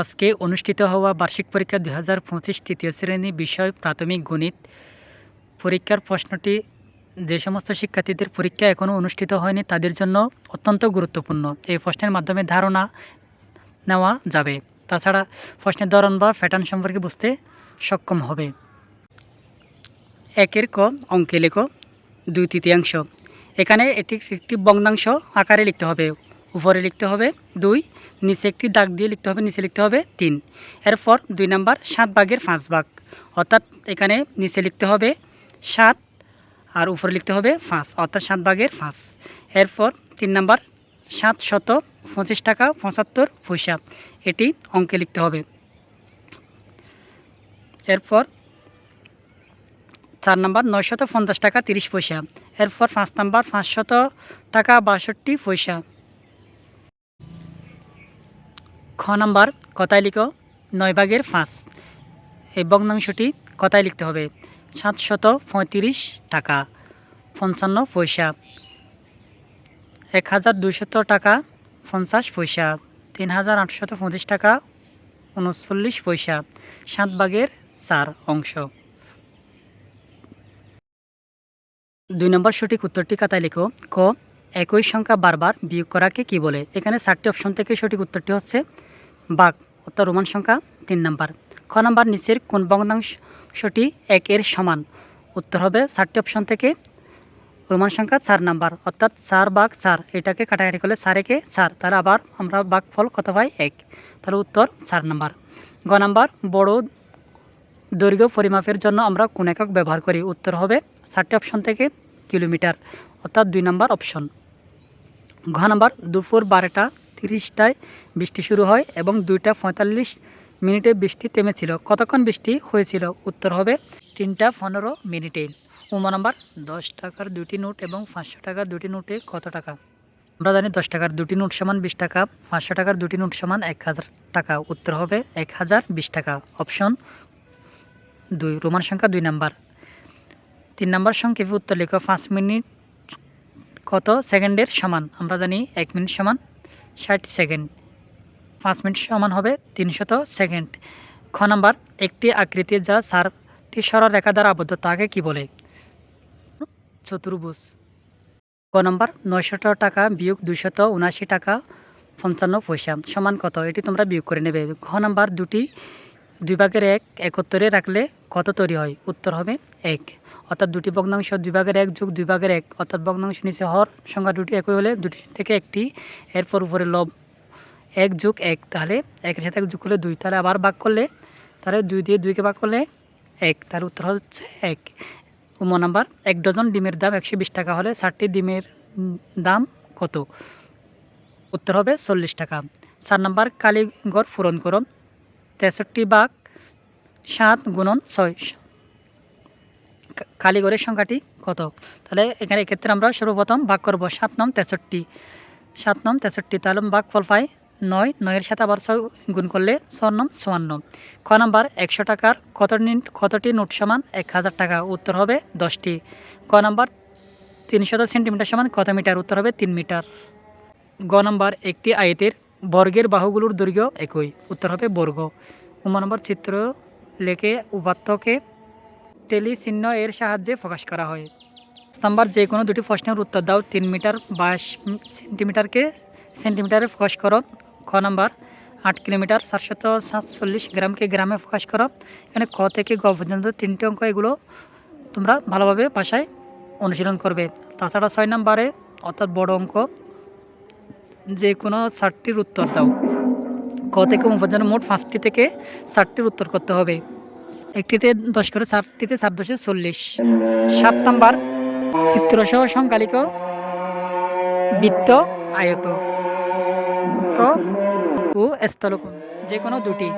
আজকে অনুষ্ঠিত হওয়া বার্ষিক পরীক্ষা দুই হাজার পঁচিশ তৃতীয় শ্রেণি বিষয় প্রাথমিক গণিত পরীক্ষার প্রশ্নটি যে সমস্ত শিক্ষার্থীদের পরীক্ষা এখনও অনুষ্ঠিত হয়নি, তাদের জন্য অত্যন্ত গুরুত্বপূর্ণ। এই প্রশ্নের মাধ্যমে ধারণা নেওয়া যাবে। তাছাড়া প্রশ্নের ধরন বা প্যাটার্ন সম্পর্কে বুঝতে সক্ষম হবে। একের ক অঙ্কে লেখো, দুই তৃতীয়াংশ। এখানে এটি একটি ভগ্নাংশ আকারে লিখতে হবে। উপরে লিখতে হবে দুই, নিচে একটি দাগ দিয়ে লিখতে হবে, নিচে লিখতে হবে তিন। এরপর দুই নাম্বার সাত ভাগের পাঁচ ভাগ। অর্থাৎ এখানে নিচে লিখতে হবে সাত আর উপরে লিখতে হবে পাঁচ। অর্থাৎ সাত ভাগের পাঁচ। এরপর তিন নাম্বার সাত শত পঁচিশ টাকা পঁচাত্তর পয়সা। এটি অঙ্কে লিখতে হবে। এরপর চার নাম্বার নয়শত পঞ্চাশ টাকা তিরিশ পয়সা। এরপর পাঁচ নাম্বার পাঁচশত টাকা বাষট্টি পয়সা খ নাম্বার, কথায় লিখো, নয় ভাগের পাঁচ। এই ভগ্নাংশটি কথায় লিখতে হবে। সাতশত পঁয়ত্রিশ টাকা, পঞ্চান্ন পয়সা। এক হাজার দুশত টাকা, পঞ্চাশ পয়সা। তিন হাজার আটশত পঁচিশ টাকা, উনচল্লিশ পয়সা। সাত ভাগের চার অংশ। দুই নম্বর সঠিক উত্তরটি খাতায় লেখো। ক, একই সংখ্যা বারবার বিয়োগ করাকে কি বলে? এখানে চারটি অপশন থেকে সঠিক উত্তরটি হচ্ছে বাঘ অর্থাৎ রোমান সংখ্যা তিন নাম্বার। খ নাম্বার নিচের কোন ভগ্নাংশটি এক এর সমান? উত্তর হবে চারটি অপশন থেকে রোমান সংখ্যা চার নাম্বার। অর্থাৎ চার বাঘ চার। এটাকে কাটাকাটি করলে চার একে চার। তাহলে আবার আমরা বাঘ ফল কত পাই? এক। তাহলে উত্তর চার নাম্বার। গ নাম্বার, বড় দৈর্ঘ্য পরিমাপের জন্য আমরা কোন একক ব্যবহার করি? উত্তর হবে চারটি অপশন থেকে কিলোমিটার। অর্থাৎ দুই নম্বর অপশন ঘ নাম্বার, দুপুর বারোটা তিরিশটায় বৃষ্টি শুরু হয় এবং দুইটা পঁয়তাল্লিশ মিনিটে বৃষ্টি থেমেছিল। কতক্ষণ বৃষ্টি হয়েছিল? উত্তর হবে তিনটা পনেরো মিনিটে। উমা নাম্বার, দশ টাকার দুটি নোট এবং পাঁচশো টাকার দুটি নোটে কত টাকা? আমরা জানি দশ টাকার দুটি নোট সমান বিশ টাকা, পাঁচশো টাকার দুটি নোট সমান এক হাজার টাকা। উত্তর হবে এক হাজার বিশ টাকা। অপশন দুই, রোমান সংখ্যা দুই নাম্বার। তিন নাম্বার সংক্ষেপে উত্তর লেখো, পাঁচ মিনিট কত সেকেন্ডের সমান? আমরা জানি এক মিনিট সমান ষাট সেকেন্ড। পাঁচ মিনিট সমান হবে তিনশত সেকেন্ড। খ নাম্বার, একটি আকৃতি যা চারটি সরল রেখা দ্বারা আবদ্ধ, তাকে কি বলে? চতুর্ভুজ। ক নাম্বার, নয়শত টাকা বিয়োগ দুইশত উনাশি টাকা পঞ্চান্ন পয়সা, সমান কত? এটি তোমরা বিয়োগ করে নেবে। ঘ নাম্বার, দুটি দুই ভাগের এক একত্তরে রাখলে কত তৈরি হয়? উত্তর হবে এক। অর্থাৎ দুটি ভগ্নাংশ দুই ভাগের এক যোগ দুই ভাগের এক, অর্থাৎ ভগ্নাংশ নিচে হর সংখ্যা দুটি একই হলে দুটি থেকে একটি, এরপর উপরে লব এক যোগ এক, তাহলে একের সাথে এক যোগ করলে দুই, তাহলে আবার ভাগ করলে, তাহলে দুই দিয়ে দুইকে ভাগ করলে এক, তার উত্তর হচ্ছে এক। উম, নাম্বার, এক ডজন ডিমের দাম একশো বিশ টাকা হলে ষাটটি ডিমের দাম কত? উত্তর হবে চল্লিশ টাকা। চার নাম্বার, কালীগড় পূরণ করো। তেষট্টি বাঘ সাত গুণন ছয়। কালীগড়ের সংখ্যাটি কত? তাহলে এখানে এক্ষেত্রে আমরা সর্বপ্রথম ভাগ করব সাত নম তেষট্টি। সাত নম তেষট্টি, তাহলে ভাগ ফল পাই নয়, নয়ের সাথে আবার ছয় গুণ করলে নম চুয়ান্ন ক নাম্বার, একশো টাকার কত নিন, কতটি নোট সমান? এক হাজার টাকা, উত্তর হবে দশটি। ক নাম্বার, তিনশত সেন্টিমিটার সমান কত মিটার? উত্তর হবে তিন মিটার। গ নাম্বার, একটি আয়তের বর্গের বাহুগুলোর দৈর্ঘ্য একই, উত্তর হবে বর্গ। উম নম্বর, চিত্র লেখে টেলি চিহ্ন এর সাহায্যে প্রকাশ করা হয়। নাম্বার, যে কোনো দুটি প্রশ্নের উত্তর দাও। তিন মিটার, বাইশ সেন্টিমিটারকে সেন্টিমিটারে প্রকাশ করো। খ নাম্বার, আট কিলোমিটার চারশত সাতচল্লিশ গ্রামকে গ্রামে প্রকাশ করো। এখানে ক থেকে গ পর্যন্ত তিনটি অঙ্ক এগুলো তোমরা ভালোভাবে ভাষায় অনুশীলন করবে। তাছাড়া ছয় নাম্বারে, অর্থাৎ বড় অঙ্ক, যে কোনো চারটির উত্তর দাও। ক থেকে পর্যন্ত মোট পাঁচটি থেকে চারটির উত্তর করতে হবে। একটিতে দশ করে চারটিতে চার দশে চল্লিশ। সাত নাম্বার, চিত্রসহ সংখ্যালিক বৃত্ত আয়ত। ও স্থলকোণ যে কোনো দুটি।